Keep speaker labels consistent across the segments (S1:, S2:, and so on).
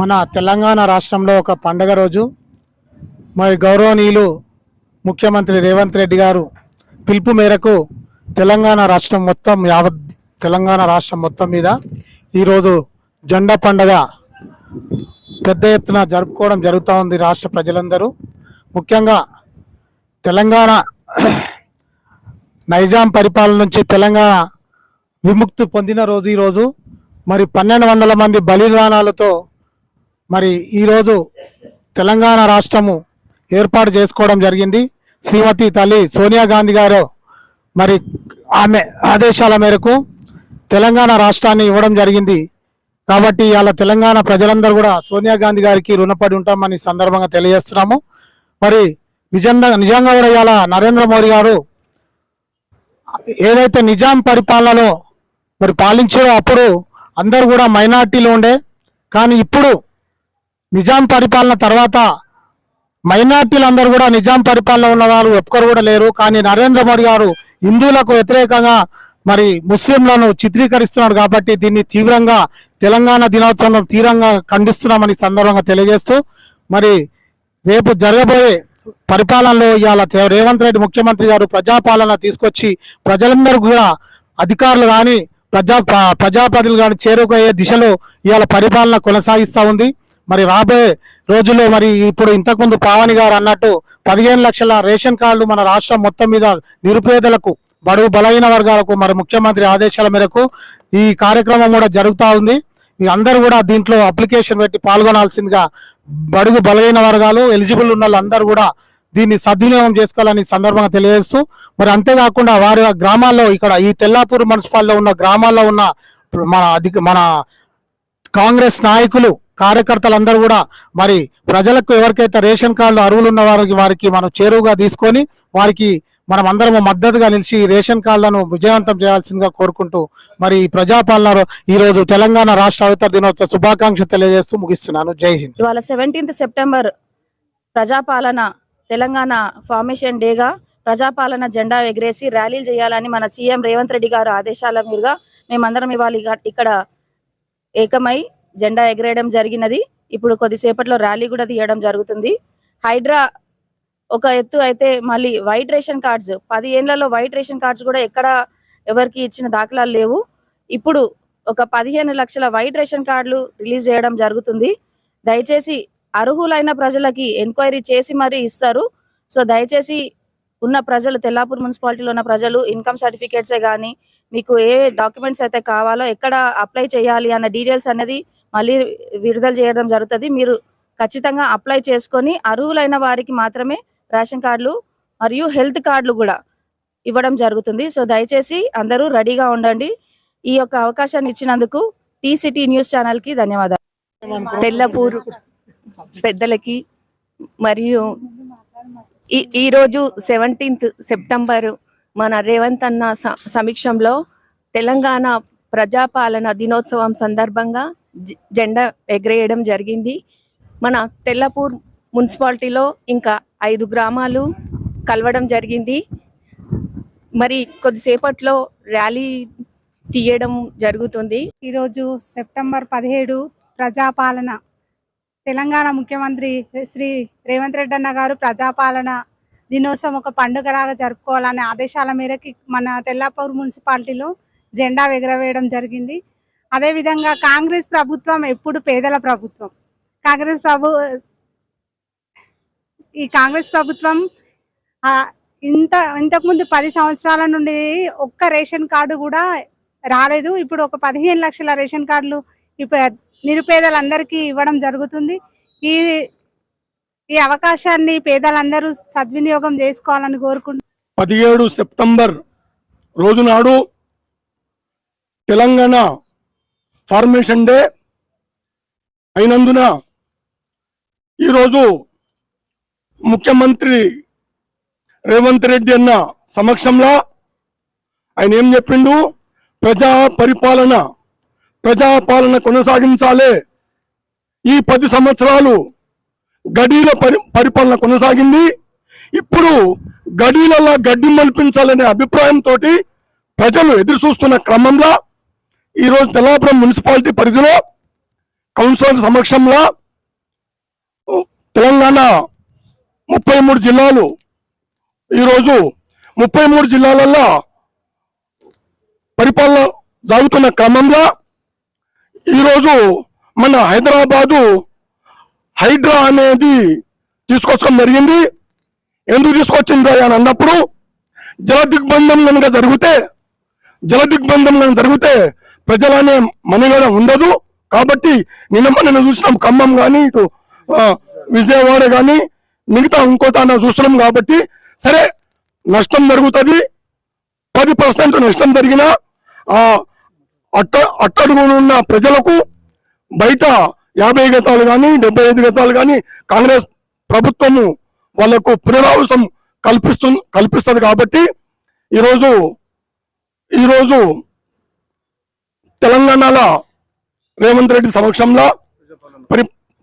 S1: మన తెలంగాణ రాష్ట్రంలో ఒక పండగ రోజు. మరి గౌరవనీయులు ముఖ్యమంత్రి రేవంత్ రెడ్డి గారు పిలుపు మేరకు తెలంగాణ రాష్ట్రం మొత్తం యావత్ తెలంగాణ రాష్ట్రం మొత్తం మీద ఈరోజు జెండా పండగ పెద్ద ఎత్తున జరుపుకోవడం జరుగుతూ ఉంది రాష్ట్ర ప్రజలందరూ. ముఖ్యంగా తెలంగాణ నైజాం పరిపాలన నుంచి తెలంగాణ విముక్తి పొందిన రోజు ఈరోజు. మరి పన్నెండు వందల మంది బలిదానాలతో మరి ఈరోజు తెలంగాణ రాష్ట్రము ఏర్పాటు చేసుకోవడం జరిగింది. శ్రీమతి తల్లి సోనియా గాంధీ గారు మరి ఆమె ఆదేశాల మేరకు తెలంగాణ రాష్ట్రాన్ని ఇవ్వడం జరిగింది. కాబట్టి ఇవాళ తెలంగాణ ప్రజలందరూ కూడా సోనియా గాంధీ గారికి రుణపడి ఉంటామని సందర్భంగా తెలియజేస్తున్నాము. మరి నిజంగా నిజంగా కూడా ఇవాళ నరేంద్ర మోడీ గారు ఏదైతే నిజాం పరిపాలనలో మరి పాలించారో అప్పుడు అందరూ కూడా మైనార్టీలు ఉండే. కానీ ఇప్పుడు నిజాం పరిపాలన తర్వాత మైనార్టీలందరూ కూడా నిజాం పరిపాలన ఉన్న వాళ్ళు ఒక్కరు కూడా లేరు. కానీ నరేంద్ర మోడీ గారు హిందువులకు వ్యతిరేకంగా మరి ముస్లింలను చిత్రీకరిస్తున్నాడు కాబట్టి దీన్ని తీవ్రంగా తెలంగాణ దినోత్సవం తీవ్రంగా ఖండిస్తున్నామని సందర్భంగా తెలియజేస్తూ మరి రేపు జరగబోయే పరిపాలనలో ఇవాళ రేవంత్ రెడ్డి ముఖ్యమంత్రి గారు ప్రజాపాలన తీసుకొచ్చి ప్రజలందరూ కూడా అధికారులు కానీ ప్రజా ప్ర- ప్రజాప్రతినిధులు కానీ చేరుకోయే దిశలో ఇవాళ పరిపాలన కొనసాగిస్తూ ఉంది. మరి రాబోయే రోజుల్లో మరి ఇప్పుడు ఇంతకుముందు పావని గారు అన్నట్టు పదిహేను లక్షల రేషన్ కార్డులు మన రాష్ట్రం మొత్తం మీద నిరుపేదలకు బడుగు బలహీన వర్గాలకు మరి ముఖ్యమంత్రి ఆదేశాల మేరకు ఈ కార్యక్రమం కూడా జరుగుతూ ఉంది. మీ అందరూ కూడా దీంట్లో అప్లికేషన్ పెట్టి పాల్గొనాల్సిందిగా బడుగు బలహీన వర్గాలు ఎలిజిబుల్ ఉన్న వాళ్ళందరూ కూడా దీన్ని సద్వినియోగం చేసుకోవాలని సందర్భంగా తెలియజేస్తూ మరి అంతేకాకుండా వారి గ్రామాల్లో ఇక్కడ ఈ తెల్లాపూర్ మున్సిపాల్లో ఉన్న గ్రామాల్లో ఉన్న మన అధిక మన కాంగ్రెస్ నాయకులు కార్యకర్తలందరూ కూడా మరి ప్రజలకు ఎవరికైతే రేషన్ కార్డులు అరువులు ఉన్న వారికి వారికి మనం చేరువుగా తీసుకొని వారికి మనం అందరం మద్దతుగా నిలిచి రేషన్ కార్డులను విజయవంతం చేయాల్సిందిగా కోరుకుంటూ మరి ఈ ప్రజాపాలన ఈరోజు తెలంగాణ రాష్ట్ర అవతర దినోత్సవ శుభాకాంక్షలు తెలియజేస్తూ ముగిస్తున్నాను. జై హింద్.
S2: ఇవాళ seventeenth September Prajapalana Telangana formation డేగా ప్రజాపాలన జెండా ఎగరేసి ర్యాలీలు చేయాలని మన సీఎం రేవంత్ రెడ్డి గారు ఆదేశాల మీదుగా మేమందరం ఇవాళ ఇక్కడ ఏకమై జెండా ఎగరేయడం జరిగినది. ఇప్పుడు కొద్దిసేపట్లో ర్యాలీ కూడా తీయడం జరుగుతుంది. హైడ్రా ఒక ఎత్తు అయితే మళ్ళీ వైట్ రేషన్ కార్డ్స్. పది ఏళ్ళలో వైట్ రేషన్ కార్డ్స్ కూడా ఎక్కడ ఎవరికి ఇచ్చిన దాఖలాలు లేవు. ఇప్పుడు ఒక పదిహేను లక్షల వైట్ రేషన్ కార్డులు రిలీజ్ చేయడం జరుగుతుంది. దయచేసి అర్హులైన ప్రజలకి ఎంక్వైరీ చేసి మరీ ఇస్తారు. సో దయచేసి ఉన్న ప్రజలు తెల్లాపూర్ మున్సిపాలిటీలో ఉన్న ప్రజలు ఇన్కమ్ సర్టిఫికేట్సే కానీ మీకు ఏ డాక్యుమెంట్స్ అయితే కావాలో ఎక్కడ అప్లై చేయాలి అన్న డీటెయిల్స్ అనేది మళ్ళీ విడుదల చేయడం జరుగుతుంది. మీరు ఖచ్చితంగా అప్లై చేసుకొని అర్హులైన వారికి మాత్రమే రేషన్ కార్డులు మరియు హెల్త్ కార్డులు కూడా ఇవ్వడం జరుగుతుంది. సో దయచేసి అందరూ రెడీగా ఉండండి. ఈ యొక్క అవకాశాన్ని ఇచ్చినందుకు టీసీటీ న్యూస్ ఛానల్కి ధన్యవాదాలు.
S3: తెల్లపూరు పెద్దలకి మరియు ఈ ఈరోజు సెవెంటీన్త్ సెప్టెంబర్ మన రేవంత్ అన్న స- సమీక్షంలో తెలంగాణ ప్రజాపాలన దినోత్సవం సందర్భంగా జె- జెండా ఎగరేయడం జరిగింది. మన తెల్లపూర్ మున్సిపాలిటీలో ఇంకా ఐదు గ్రామాలు కలవడం జరిగింది. మరి కొద్దిసేపట్లో ర్యాలీ తీయడం జరుగుతుంది.
S4: ఈరోజు సెప్టెంబర్ పదిహేడు ప్రజాపాలన. తెలంగాణ ముఖ్యమంత్రి శ్రీ రేవంత్ రెడ్డి అన్న గారు ప్రజాపాలన దినోత్సవం ఒక పండుగలాగా జరుపుకోవాలనే ఆదేశాల మేరకు మన తెల్లాపూర్ మున్సిపాలిటీలో జెండా ఎగరవేయడం జరిగింది. అదేవిధంగా కాంగ్రెస్ ప్రభుత్వం ఎప్పుడు పేదల ప్రభుత్వం. కాంగ్రెస్ ప్రభు ఈ కాంగ్రెస్ ప్రభుత్వం ఇంత ఇంతకుముందు పది సంవత్సరాల నుండి ఒక్క రేషన్ కార్డు కూడా రాలేదు. ఇప్పుడు ఒక పదిహేను లక్షల రేషన్ కార్డులు ఇప్పుడు నిరుపేదలందరికీ ఇవ్వడం జరుగుతుంది. ఈ ఈ అవకాశాన్ని పేదలందరూ సద్వినియోగం చేసుకోవాలని కోరుకుంటున్నాను
S5: పదిహేడు సెప్టెంబర్ రోజు నాడు తెలంగాణ ఫార్మేషన్ డే అయినందున ఈరోజు ముఖ్యమంత్రి రేవంత్ రెడ్డి అన్న సమక్షంలో ఆయన ఏం చెప్పిండు? ప్రజా పరిపాలన ప్రజాపాలన కొనసాగించాలి. ఈ పది సంవత్సరాలు గడీల పరి పరిపాలన కొనసాగింది. ఇప్పుడు గడీలలో గడ్డి మల్పించాలనే అభిప్రాయంతో ప్రజలు ఎదురు చూస్తున్న క్రమంలో ఈరోజు తెల్లాపురం మున్సిపాలిటీ పరిధిలో కౌన్సిలర్ సమక్షంలో తెలంగాణ ముప్పై మూడు జిల్లాలు ఈరోజు ముప్పై మూడు జిల్లాలలో పరిపాలన సాగుతున్న క్రమంలో ఈరోజు మన హైదరాబాదు హైడ్రా అనేది తీసుకొచ్చడం జరిగింది. ఎందుకు తీసుకొచ్చింది అని అన్నప్పుడు జల దిగ్బంధం కనుక జరిగితే జల దిగ్బంధం కనుక జరిగితే ప్రజలనే మనుగడ ఉండదు. కాబట్టి నిన్న మొన్న చూసినాం ఖమ్మం కానీ ఇటు విజయవాడ కానీ మిగతా ఇంకో తాన చూస్తున్నాం కాబట్టి సరే నష్టం జరుగుతుంది. పది పర్సెంట్ నష్టం జరిగిన ఆ అట్ట అట్టడుగునున్న ప్రజలకు బయట యాభై గతాలు కానీ డెబ్బై ఐదు గతాలు కానీ కాంగ్రెస్ ప్రభుత్వము వాళ్ళకు పునరావాసం కల్పిస్తు కల్పిస్తుంది కాబట్టి ఈరోజు ఈరోజు తెలంగాణలో రేవంత్ రెడ్డి సమక్షంలో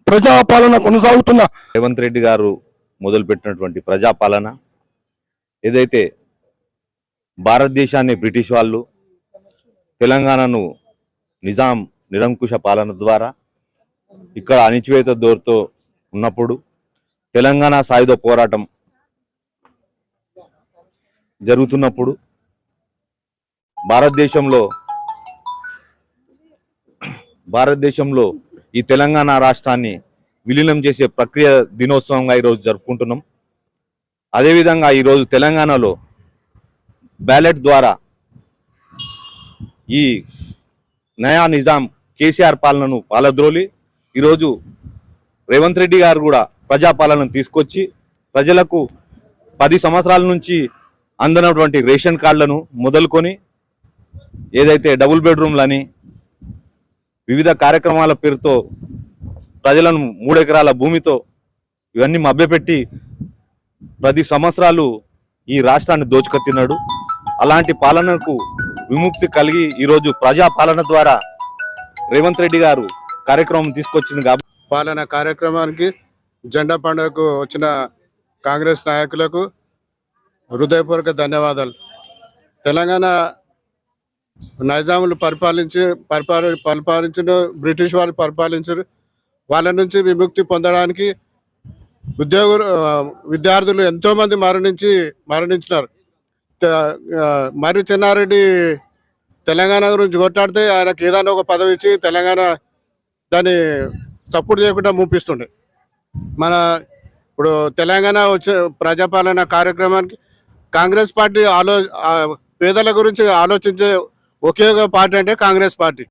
S5: ప్రజాపాలన కొనసాగుతున్న
S6: రేవంత్ రెడ్డి గారు మొదలుపెట్టినటువంటి ప్రజాపాలన ఏదైతే భారతదేశాన్ని బ్రిటిష్ వాళ్ళు తెలంగాణను నిజాం నిరంకుశ పాలన ద్వారా ఇక్కడ అణిచివేత దోరుతో ఉన్నప్పుడు తెలంగాణ సాయుధ పోరాటం జరుగుతున్నప్పుడు భారతదేశంలో భారతదేశంలో ఈ తెలంగాణ రాష్ట్రాన్ని విలీనం చేసే ప్రక్రియ దినోత్సవంగా ఈరోజు జరుపుకుంటున్నాం. అదేవిధంగా ఈరోజు తెలంగాణలో బ్యాలెట్ ద్వారా ఈ నయా నిజాం కేసీఆర్ పాలనను పాలద్రోలి ఈరోజు రేవంత్ రెడ్డి గారు కూడా ప్రజాపాలనను తీసుకొచ్చి ప్రజలకు పది సంవత్సరాల నుంచి అందనటువంటి రేషన్ కార్డులను మొదలుకొని ఏదైతే డబుల్ బెడ్రూమ్లని వివిధ కార్యక్రమాల పేరుతో ప్రజలను మూడెకరాల భూమితో ఇవన్నీ మభ్యపెట్టి ప్రతి సంవత్సరాలు ఈ రాష్ట్రాన్ని దోచుకొత్తినాడు. అలాంటి పాలనకు విముక్తి కలిగి ఈరోజు ప్రజా పాలన ద్వారా రేవంత్ రెడ్డి గారు కార్యక్రమం తీసుకొచ్చింది కాబట్టి
S7: పాలన కార్యక్రమానికి జెండా పండుగకు వచ్చిన కాంగ్రెస్ నాయకులకు హృదయపూర్వక ధన్యవాదాలు. తెలంగాణ నైజాములు పరిపాలించి పరిపాలి పరిపాలించిన బ్రిటిష్ వాళ్ళు పరిపాలించారు. వాళ్ళ నుంచి విముక్తి పొందడానికి ఉద్యోగులు విద్యార్థులు ఎంతోమంది మరణించి మరణించినారు. మరి చెన్నారెడ్డి తెలంగాణ గురించి కొట్లాడితే ఆయనకి ఏదైనా ఒక పదవి ఇచ్చి తెలంగాణ దాన్ని సపోర్ట్ చేయకుండా మూపిస్తుండే. మన ఇప్పుడు తెలంగాణ వచ్చే ప్రజాపాలన కార్యక్రమానికి కాంగ్రెస్ పార్టీ ఆలో పేదల గురించి ఆలోచించే ఒకే ఒక పార్టీ అంటే కాంగ్రెస్ పార్టీ.